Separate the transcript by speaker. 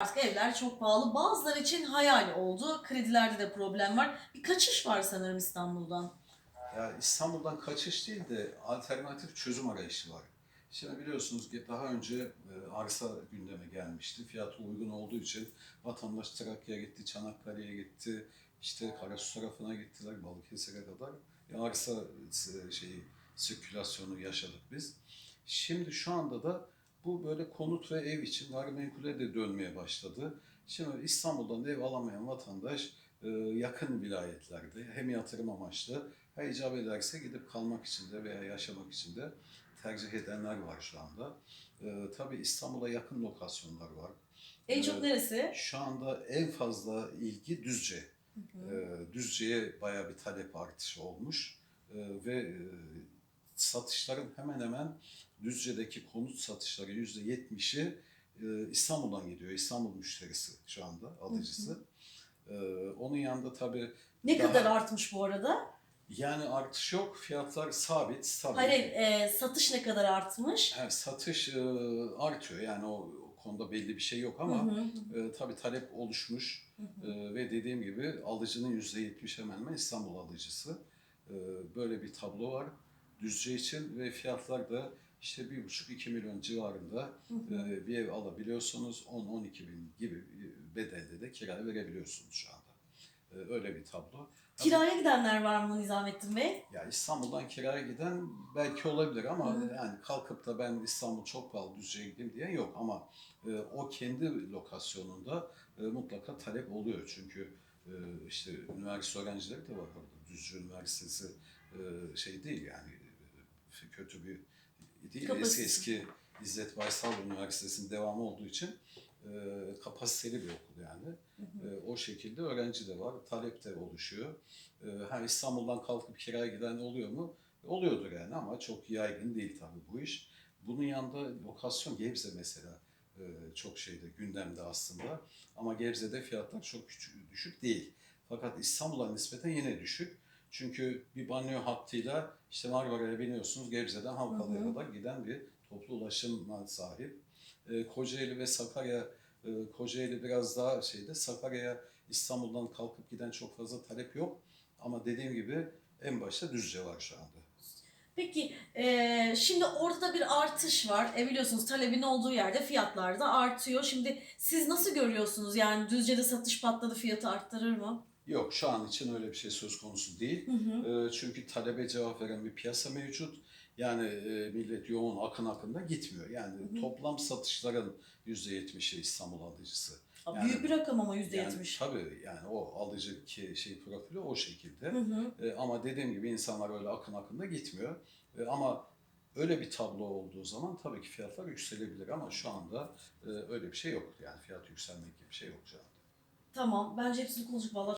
Speaker 1: Artık evler çok pahalı. Bazıları için hayal oldu. Kredilerde de problem var. Bir kaçış var sanırım İstanbul'dan.
Speaker 2: Ya İstanbul'dan kaçış değil de alternatif çözüm arayışı var. Şimdi biliyorsunuz ki daha önce e, arsa gündeme gelmişti. Fiyatı uygun olduğu için vatandaş Trakya'ya gitti, Çanakkale'ye gitti, işte Karasu tarafına gittiler, Balıkesir'e kadar. Ya arsa e, şeyi sirkülasyonu yaşadık biz. Şimdi şu anda da bu böyle konut ve ev için gayrimenkule de dönmeye başladı. Şimdi İstanbul'dan ev alamayan vatandaş e, yakın vilayetlerde hem yatırım amaçlı ha icap ederse gidip kalmak için de veya yaşamak için de tercih edenler var şu anda. Ee, tabii İstanbul'a yakın lokasyonlar var.
Speaker 1: En çok
Speaker 2: Evet.
Speaker 1: neresi?
Speaker 2: Şu anda en fazla ilgi Düzce.
Speaker 1: Hı.
Speaker 2: Ee, Düzce'ye bayağı bir talep artışı olmuş Ee, ve e, satışların hemen hemen Düzce'deki konut satışları yüzde yetmişi e, İstanbul'dan gidiyor. İstanbul müşterisi şu anda alıcısı. Ee, onun yanında tabii
Speaker 1: Ne
Speaker 2: Daha-
Speaker 1: kadar artmış bu arada?
Speaker 2: yani artış yok, fiyatlar sabit, stabil.
Speaker 1: Hayır, e, satış ne kadar artmış?
Speaker 2: Yani satış e, artıyor yani o, konuda belli bir şey yok ama
Speaker 1: Hı hı.
Speaker 2: e, tabii talep oluşmuş
Speaker 1: Hı hı.
Speaker 2: e, ve dediğim gibi alıcının yüzde yetmiş hemen hemen İstanbul alıcısı. E, böyle bir tablo var Düzce için ve fiyatlar da işte bir buçuk iki milyon civarında
Speaker 1: Hı hı.
Speaker 2: e, bir ev alabiliyorsunuz 10-12 bin gibi bedelde de kiraya verebiliyorsunuz şu anda. E, öyle bir tablo.
Speaker 1: Kiraya gidenler var mı Nizamettin Bey?
Speaker 2: Ya İstanbul'dan kiraya giden belki olabilir ama
Speaker 1: Hı
Speaker 2: yani kalkıp da ben İstanbul çok pahalı Düzce'ye gideyim diyen yok ama e, o kendi lokasyonunda e, mutlaka talep oluyor çünkü e, işte üniversite öğrencileri de var orada. Düzce Üniversitesi e, şey değil yani kötü bir değil. Eski
Speaker 1: Kapasitesi.
Speaker 2: eski İzzet Baysal Üniversitesi'nin devamı olduğu için e, kapasiteli bir okul yani.
Speaker 1: Hı hı.
Speaker 2: E, o şekilde öğrenci de var, talep de oluşuyor. E, ha İstanbul'dan kalkıp kiraya giden oluyor mu? Oluyordur yani ama çok yaygın değil tabii bu iş. Bunun yanında lokasyon Gebze mesela e, çok şeyde gündemde aslında. Ama Gebze'de fiyatlar çok küçük, düşük değil. Fakat İstanbul'a nispeten yine düşük. Çünkü bir banyo hattıyla işte Marmara'ya biniyorsunuz Gebze'den
Speaker 1: hı.
Speaker 2: kadar giden bir toplu ulaşıma sahip. E, Kocaeli ve Sakarya e, Kocaeli biraz daha şeyde Sakarya'ya İstanbul'dan kalkıp giden çok fazla talep yok. Ama dediğim gibi en başta Düzce var şu anda.
Speaker 1: Peki e, şimdi orada da bir artış var. E, biliyorsunuz talebin olduğu yerde fiyatlar da artıyor. Şimdi siz nasıl görüyorsunuz? Yani Düzce'de satış patladı fiyatı arttırır mı?
Speaker 2: Yok şu an için öyle bir şey söz konusu değil.
Speaker 1: Hı hı.
Speaker 2: E, çünkü talebe cevap veren bir piyasa mevcut. Yani e, millet yoğun akın akında gitmiyor. Yani
Speaker 1: Hı hı.
Speaker 2: toplam satışların %70'i İstanbul alıcısı. Yani-
Speaker 1: Büyük bir rakam ama yüzde
Speaker 2: Yani
Speaker 1: yetmiş.
Speaker 2: tabii yani o alıcı ki şey profili o şekilde.
Speaker 1: Hı hı.
Speaker 2: E, ama dediğim gibi insanlar öyle akın akında gitmiyor. E, ama öyle bir tablo olduğu zaman tabii ki fiyatlar yükselebilir ama şu anda e, öyle bir şey yok. Yani fiyat yükselmek gibi bir şey yok şu anda.
Speaker 1: Tamam. Bence hepsini konuştuk. Vallahi